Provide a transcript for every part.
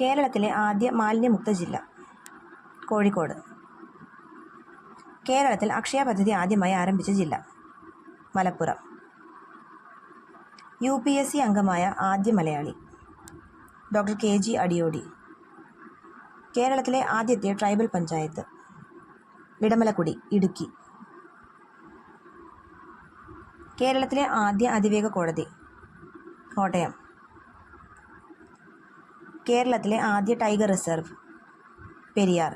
കേരളത്തിലെ ആദ്യ മാലിന്യമുക്ത ജില്ല കോഴിക്കോട്. കേരളത്തിൽ അക്ഷയ പദ്ധതി ആദ്യമായി ആരംഭിച്ച ജില്ല Malappuram. U P S C അംഗമായ ആദ്യ മലയാളി ഡോക്ടർ കെ ജി അടിയോടി. കേരളത്തിലെ ആദ്യത്തെ ട്രൈബൽ പഞ്ചായത്ത് ഇടമലക്കുടി ഇടുക്കി. കേരളത്തിലെ ആദ്യ അതിവേഗ കോടതി കോട്ടയം. കേരളത്തിലെ ആദ്യ ടൈഗർ റിസർവ് പെരിയാർ.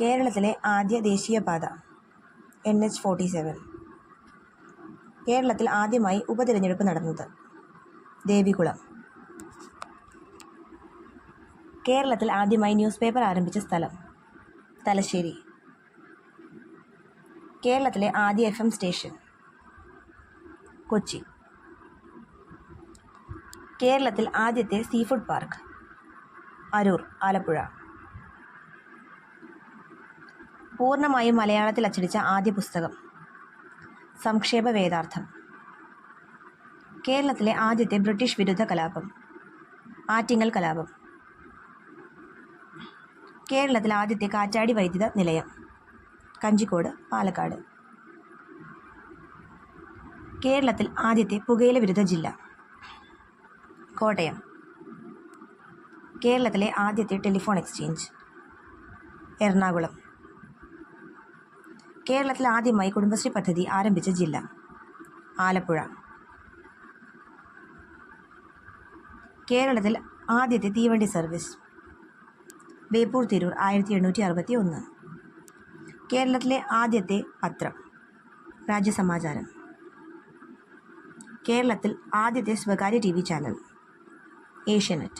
കേരളത്തിലെ ആദ്യ ദേശീയപാത എൻ എച്ച് ഫോർട്ടി സെവൻ കേരളത്തിൽ ആദ്യമായി ഉപതിരഞ്ഞെടുപ്പ് നടന്നത് ദേവികുളം. കേരളത്തിൽ ആദ്യമായി ന്യൂസ് പേപ്പർ ആരംഭിച്ച സ്ഥലം തലശ്ശേരി. കേരളത്തിലെ ആദ്യ എഫ് എം സ്റ്റേഷൻ കൊച്ചി. കേരളത്തിൽ ആദ്യത്തെ sea food park. Aroor Alappuzha. പൂർണമായും മലയാളത്തിൽ അച്ചടിച്ച ആദ്യ പുസ്തകം. സംക്ഷേപ വേദാർത്ഥം. കേരളത്തിലെ ആദ്യത്തെ ബ്രിട്ടീഷ് വിരുദ്ധ കലാപം. ആറ്റിങ്ങൽ കലാപം. കേരളത്തിലെ ആദ്യത്തെ കാറ്റാടി വൈദ്യുത നിലയം. കഞ്ചിക്കോട് പാലക്കാട്. കേരളത്തിൽ ആദ്യത്തെ പുകയില വിരുദ്ധ ജില്ല. കോട്ടയം. കേരളത്തിലെ ആദ്യത്തെ ടെലിഫോൺ എക്സ്ചേഞ്ച്. എറണാകുളം. കേരളത്തിൽ ആദ്യമായി കുടുംബശ്രീ പദ്ധതി ആരംഭിച്ച ജില്ല. ആലപ്പുഴ. കേരളത്തിൽ ആദ്യത്തെ തീവണ്ടി സർവീസ്. ബേപ്പൂർ തിരൂർ ആയിരത്തി എണ്ണൂറ്റി അറുപത്തി ഒന്ന് കേരളത്തിലെ ആദ്യത്തെ പത്രം. രാജ്യസമാചാരം. കേരളത്തിൽ ആദ്യത്തെ സ്വകാര്യ ടി വി ചാനൽ. Asianet